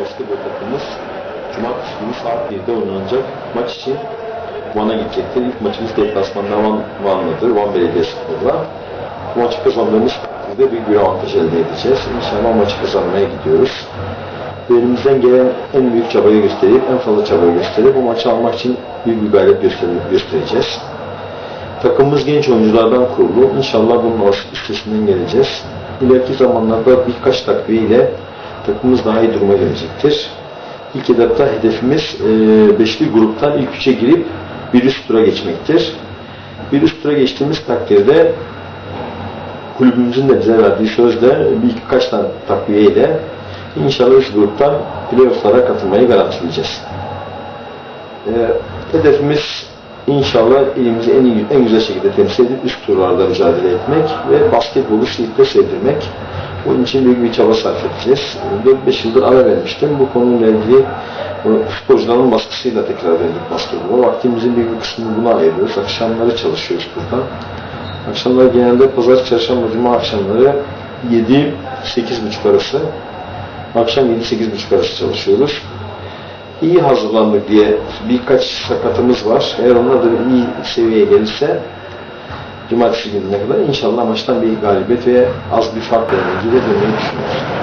basketbol takımımız Cumartesi günü saat 1'de oynanacak maç için Van'a gidecektir. İlk maçımız deplasmanda Van, Van'ladır. Van Belediyespor'la. Bu maçı kazandığımız takdirde büyük bir avantaj elde edeceğiz. İnşallah maçı kazanmaya gidiyoruz. Elimizden gelen en büyük çabayı gösterip, en fazla çabayı gösterip bu maçı almak için bir gayret göster- göstereceğiz. Takımımız genç oyunculardan kurulu. İnşallah bunun üstesinden geleceğiz. İleriki zamanlarda birkaç takviye ile takımımız daha iyi duruma gelecektir. İlk etapta hedefimiz e, beşli gruptan ilk üçe girip bir üst tura geçmektir. Bir üst tura geçtiğimiz takdirde kulübümüzün de bize verdiği sözde birkaç tane takviye ile inşallah üst gruptan playofflara katılmayı garantileyeceğiz. E, hedefimiz inşallah elimizi en, iyi, en güzel şekilde temsil edip üst turlarda mücadele etmek ve basketbolu şiddete sevdirmek. Bunun için büyük bir çaba sarf edeceğiz. 4-5 yıldır ara vermiştim. Bu konuyla ilgili futbolcuların baskısıyla tekrar verdik basketbola. Vaktimizin büyük bir kısmını buna ayırıyoruz. Akşamları çalışıyoruz burada. Akşamları genelde pazar, çarşamba, cuma akşamları 7-8.30 arası akşam 7-8.30 arası çalışıyoruz. İyi hazırlandık diye birkaç sakatımız var. Eğer onlar da iyi seviyeye gelirse Cumartesi gününe kadar inşallah maçtan bir galibiyet ve az bir farkla ilgili dönmeyi düşünüyoruz.